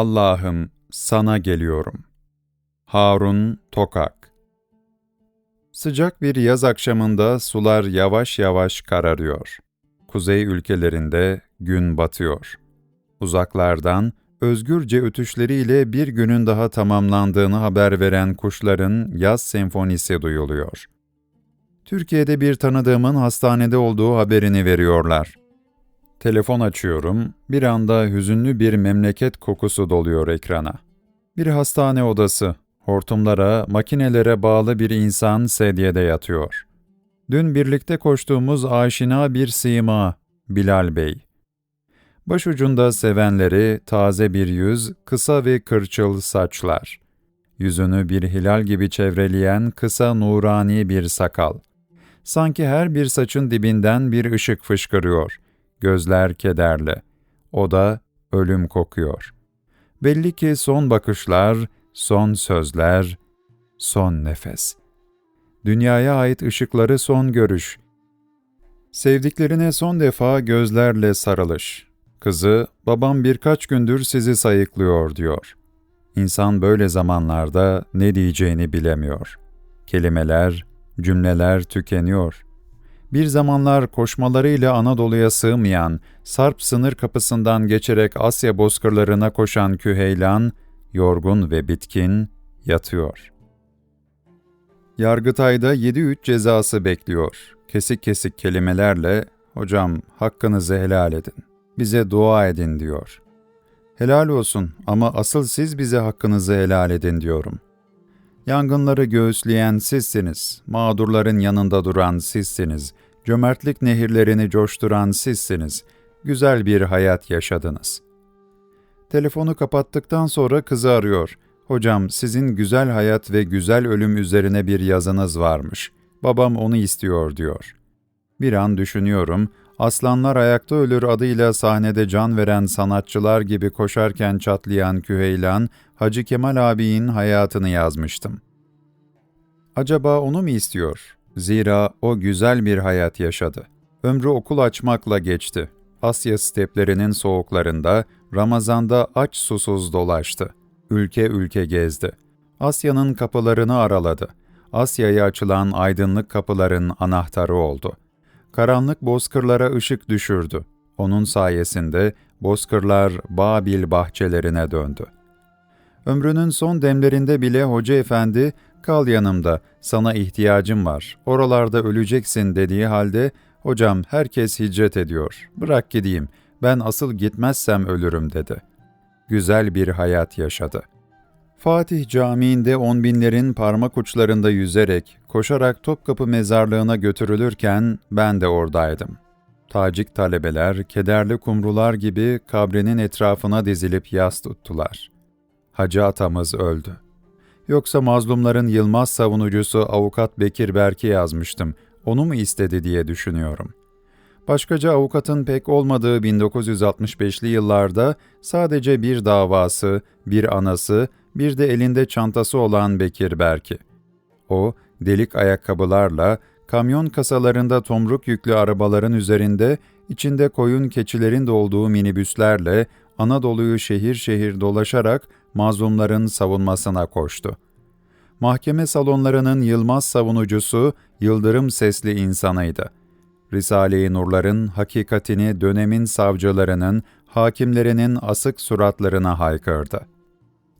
Allah'ım sana geliyorum. Harun Tokak Sıcak bir yaz akşamında sular yavaş yavaş kararıyor. Kuzey ülkelerinde gün batıyor. Uzaklardan özgürce ötüşleriyle bir günün daha tamamlandığını haber veren kuşların yaz senfonisi duyuluyor. Türkiye'de bir tanıdığımın hastanede olduğu haberini veriyorlar. Telefon açıyorum, bir anda hüzünlü bir memleket kokusu doluyor ekrana. Bir hastane odası, hortumlara, makinelere bağlı bir insan sedyede yatıyor. Dün birlikte koştuğumuz aşina bir sima, Bilal Bey. Başucunda sevenleri, taze bir yüz, kısa ve kırçıl saçlar. Yüzünü bir hilal gibi çevreleyen kısa nurani bir sakal. Sanki her bir saçın dibinden bir ışık fışkırıyor. Gözler kederli. O da ölüm kokuyor. Belli ki son bakışlar, son sözler, son nefes. Dünyaya ait ışıkları son görüş. Sevdiklerine son defa gözlerle sarılış. Kızı, babam birkaç gündür sizi sayıklıyor diyor. İnsan böyle zamanlarda ne diyeceğini bilemiyor. Kelimeler, cümleler tükeniyor. Bir zamanlar koşmalarıyla Anadolu'ya sığmayan, Sarp sınır kapısından geçerek Asya bozkırlarına koşan Küheylan, yorgun ve bitkin, yatıyor. Yargıtay'da 7-3 cezası bekliyor. Kesik kesik kelimelerle, ''Hocam, hakkınızı helal edin, bize dua edin.'' diyor. Helal olsun ama asıl siz bize hakkınızı helal edin diyorum. Yangınları göğüsleyen sizsiniz, mağdurların yanında duran sizsiniz, cömertlik nehirlerini coşturan sizsiniz, güzel bir hayat yaşadınız.'' Telefonu kapattıktan sonra kızı arıyor. Hocam sizin güzel hayat ve güzel ölüm üzerine bir yazınız varmış. Babam onu istiyor diyor. Bir an düşünüyorum, Aslanlar Ayakta Ölür adıyla sahnede can veren sanatçılar gibi koşarken çatlayan Küheylan, Hacı Kemal abinin hayatını yazmıştım. Acaba onu mu istiyor? Zira o güzel bir hayat yaşadı. Ömrü okul açmakla geçti. Asya steplerinin soğuklarında, Ramazan'da aç susuz dolaştı. Ülke ülke gezdi. Asya'nın kapılarını araladı. Asya'ya açılan aydınlık kapıların anahtarı oldu. Karanlık bozkırlara ışık düşürdü. Onun sayesinde bozkırlar Babil bahçelerine döndü. Ömrünün son demlerinde bile Hoca Efendi, kal yanımda, sana ihtiyacım var, oralarda öleceksin dediği halde, hocam herkes hicret ediyor, bırak gideyim, ben asıl gitmezsem ölürüm dedi. Güzel bir hayat yaşadı. Fatih Camii'nde on binlerin parmak uçlarında yüzerek, koşarak Topkapı mezarlığına götürülürken ben de oradaydım. Tacik talebeler, kederli kumrular gibi kabrinin etrafına dizilip yas tuttular. Hacı atamız öldü. Yoksa mazlumların Yılmaz savunucusu avukat Bekir Berk'i yazmıştım, onu mu istedi diye düşünüyorum. Başkaca avukatın pek olmadığı 1965'li yıllarda sadece bir davası, bir anası, bir de elinde çantası olan Bekir Berki. O, delik ayakkabılarla, kamyon kasalarında tomruk yüklü arabaların üzerinde, içinde koyun keçilerin de olduğu minibüslerle Anadolu'yu şehir şehir dolaşarak mazlumların savunmasına koştu. Mahkeme salonlarının Yılmaz savunucusu, yıldırım sesli insanıydı.'' Risale-i Nurların hakikatini dönemin savcılarının, hakimlerinin asık suratlarına haykırdı.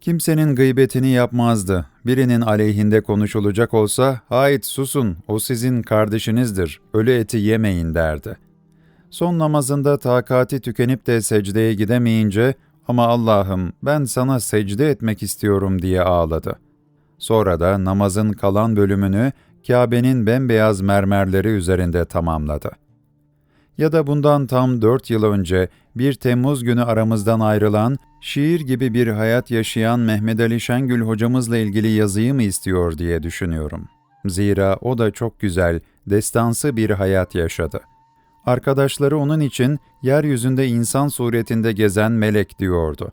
Kimsenin gıybetini yapmazdı. Birinin aleyhinde konuşulacak olsa, ''Hayt susun, o sizin kardeşinizdir, ölü eti yemeyin.'' derdi. Son namazında takati tükenip de secdeye gidemeyince, ''Ama Allah'ım ben sana secde etmek istiyorum.'' diye ağladı. Sonra da namazın kalan bölümünü Kabe'nin bembeyaz mermerleri üzerinde tamamladı. Ya da bundan tam dört yıl önce bir Temmuz günü aramızdan ayrılan, şiir gibi bir hayat yaşayan Mehmet Ali Şengül hocamızla ilgili yazıyı mı istiyor diye düşünüyorum. Zira o da çok güzel, destansı bir hayat yaşadı. Arkadaşları onun için yeryüzünde insan suretinde gezen melek diyordu.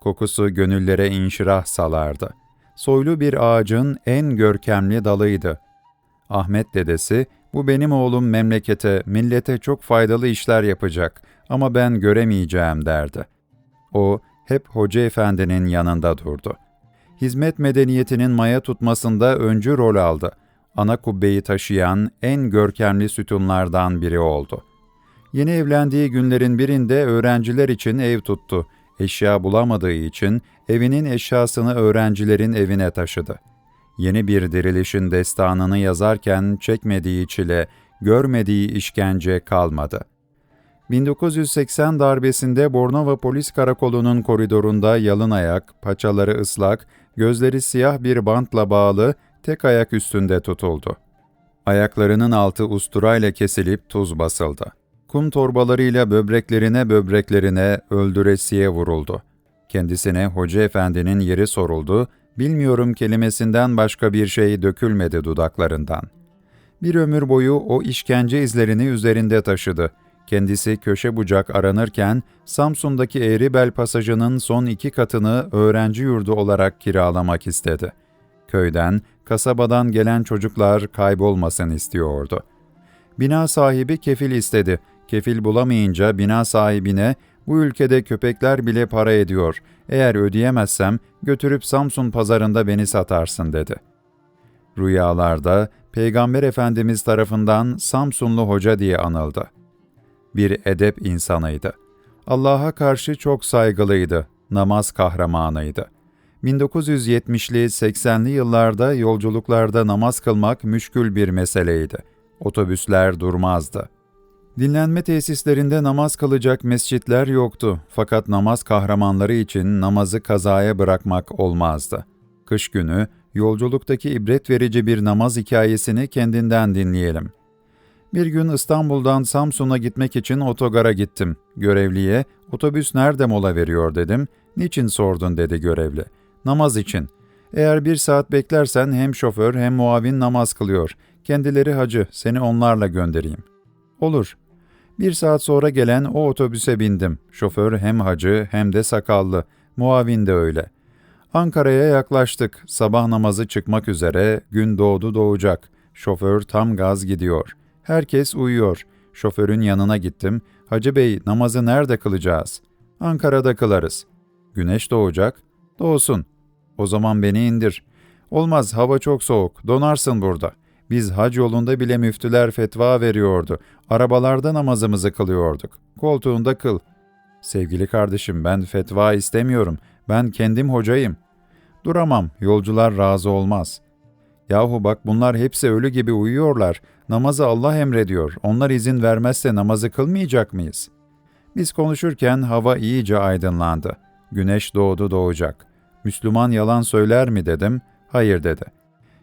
Kokusu gönüllere inşirah salardı. Soylu bir ağacın en görkemli dalıydı. Ahmet dedesi, bu benim oğlum memlekete, millete çok faydalı işler yapacak ama ben göremeyeceğim derdi. O, hep Hoca Efendi'nin yanında durdu. Hizmet medeniyetinin maya tutmasında öncü rol aldı. Ana kubbeyi taşıyan en görkemli sütunlardan biri oldu. Yeni evlendiği günlerin birinde öğrenciler için ev tuttu. Eşya bulamadığı için evinin eşyasını öğrencilerin evine taşıdı. Yeni bir dirilişin destanını yazarken çekmediği çile, görmediği işkence kalmadı. 1980 darbesinde Bornova Polis Karakolu'nun koridorunda yalın ayak, paçaları ıslak, gözleri siyah bir bantla bağlı, tek ayak üstünde tutuldu. Ayaklarının altı usturayla kesilip tuz basıldı. Kum torbalarıyla böbreklerine böbreklerine öldüresiye vuruldu. Kendisine Hoca Efendi'nin yeri soruldu, bilmiyorum kelimesinden başka bir şey dökülmedi dudaklarından. Bir ömür boyu o işkence izlerini üzerinde taşıdı. Kendisi köşe bucak aranırken Samsun'daki Eğribel pasajının son iki katını öğrenci yurdu olarak kiralamak istedi. Köyden, kasabadan gelen çocuklar kaybolmasın istiyordu. Bina sahibi kefil istedi. Kefil bulamayınca bina sahibine bu ülkede köpekler bile para ediyor. Eğer ödeyemezsem götürüp Samsun pazarında beni satarsın dedi. Rüyalarda Peygamber Efendimiz tarafından Samsunlu Hoca diye anıldı. Bir edep insanıydı. Allah'a karşı çok saygılıydı, namaz kahramanıydı. 1970'li 80'li yıllarda yolculuklarda namaz kılmak müşkül bir meseleydi. Otobüsler durmazdı. Dinlenme tesislerinde namaz kılacak mescitler yoktu fakat namaz kahramanları için namazı kazaya bırakmak olmazdı. Kış günü yolculuktaki ibret verici bir namaz hikayesini kendinden dinleyelim. Bir gün İstanbul'dan Samsun'a gitmek için otogara gittim. Görevliye, otobüs nerede mola veriyor dedim. Niçin sordun dedi görevli. Namaz için. Eğer bir saat beklersen hem şoför hem muavin namaz kılıyor. Kendileri hacı, seni onlarla göndereyim. Olur. Bir saat sonra gelen o otobüse bindim. Şoför hem hacı hem de sakallı. Muavin de öyle. Ankara'ya yaklaştık. Sabah namazı çıkmak üzere. Gün doğdu doğacak. Şoför tam gaz gidiyor. Herkes uyuyor. Şoförün yanına gittim. Hacı Bey namazı nerede kılacağız? Ankara'da kılarız. Güneş doğacak. Doğsun. O zaman beni indir. Olmaz hava çok soğuk. Donarsın burada. Biz hac yolunda bile müftüler fetva veriyordu. Arabalarda namazımızı kılıyorduk. Koltuğunda kıl. Sevgili kardeşim ben fetva istemiyorum. Ben kendim hocayım. Duramam. Yolcular razı olmaz. Yahu bak bunlar hepsi ölü gibi uyuyorlar. Namazı Allah emrediyor. Onlar izin vermezse namazı kılmayacak mıyız? Biz konuşurken hava iyice aydınlandı. Güneş doğdu doğacak. Müslüman yalan söyler mi dedim. Hayır dedi.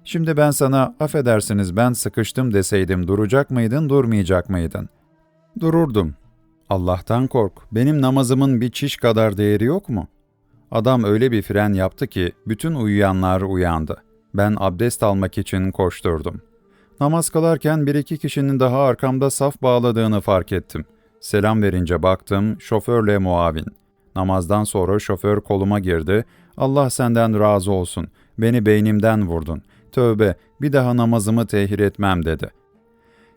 Şimdi ben sana affedersiniz ben sıkıştım deseydim duracak mıydın durmayacak mıydın? Dururdum. Allah'tan kork. Benim namazımın bir çiş kadar değeri yok mu? Adam öyle bir fren yaptı ki bütün uyuyanlar uyandı. Ben abdest almak için koşturdum. Namaz kılarken bir iki kişinin daha arkamda saf bağladığını fark ettim. Selam verince baktım, şoförle muavin. Namazdan sonra şoför koluma girdi. Allah senden razı olsun. Beni beynimden vurdun. Tövbe, bir daha namazımı tehir etmem dedi.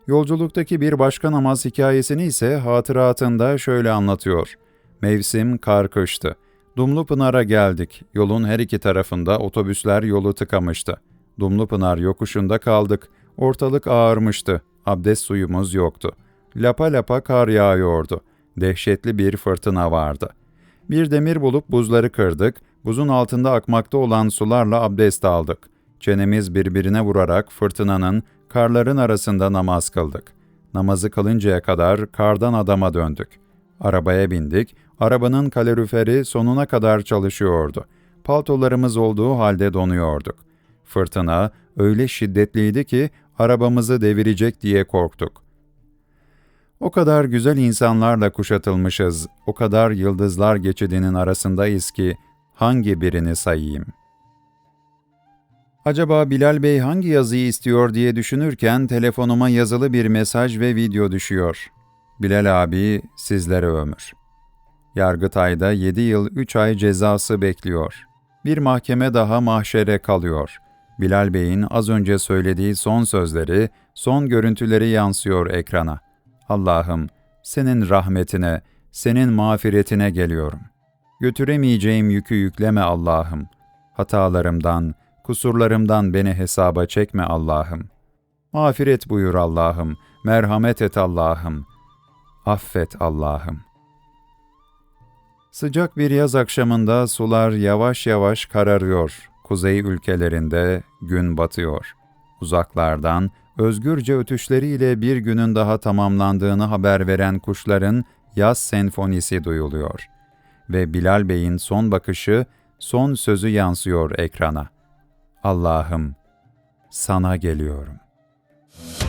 Yolculuktaki bir başka namaz hikayesini ise hatıratında şöyle anlatıyor. Mevsim kar kıştı. Dumlupınar'a geldik. Yolun her iki tarafında otobüsler yolu tıkamıştı. Dumlupınar yokuşunda kaldık. Ortalık ağırmıştı. Abdest suyumuz yoktu. Lapa lapa kar yağıyordu. Dehşetli bir fırtına vardı. Bir demir bulup buzları kırdık. Buzun altında akmakta olan sularla abdest aldık. Çenemiz birbirine vurarak fırtınanın, karların arasında namaz kıldık. Namazı kılıncaya kadar kardan adama döndük. Arabaya bindik, arabanın kaloriferi sonuna kadar çalışıyordu. Paltolarımız olduğu halde donuyorduk. Fırtına öyle şiddetliydi ki arabamızı devirecek diye korktuk. O kadar güzel insanlarla kuşatılmışız, o kadar yıldızlar geçidinin arasındayız ki hangi birini sayayım? Acaba Bilal Bey hangi yazıyı istiyor diye düşünürken telefonuma yazılı bir mesaj ve video düşüyor. Bilal abi sizlere ömür. Yargıtay'da 7 yıl 3 ay cezası bekliyor. Bir mahkeme daha mahşere kalıyor. Bilal Bey'in az önce söylediği son sözleri, son görüntüleri yansıyor ekrana. Allah'ım, senin rahmetine, senin mağfiretine geliyorum. Götüremeyeceğim yükü yükleme Allah'ım. Hatalarımdan, kusurlarımdan beni hesaba çekme Allah'ım. Mağfiret buyur Allah'ım, merhamet et Allah'ım. Affet Allah'ım. Sıcak bir yaz akşamında sular yavaş yavaş kararıyor. Kuzey ülkelerinde gün batıyor. Uzaklardan özgürce ötüşleriyle bir günün daha tamamlandığını haber veren kuşların yaz senfonisi duyuluyor. Ve Bilal Bey'in son bakışı, son sözü yansıyor ekrana. Allah'ım sana geliyorum.''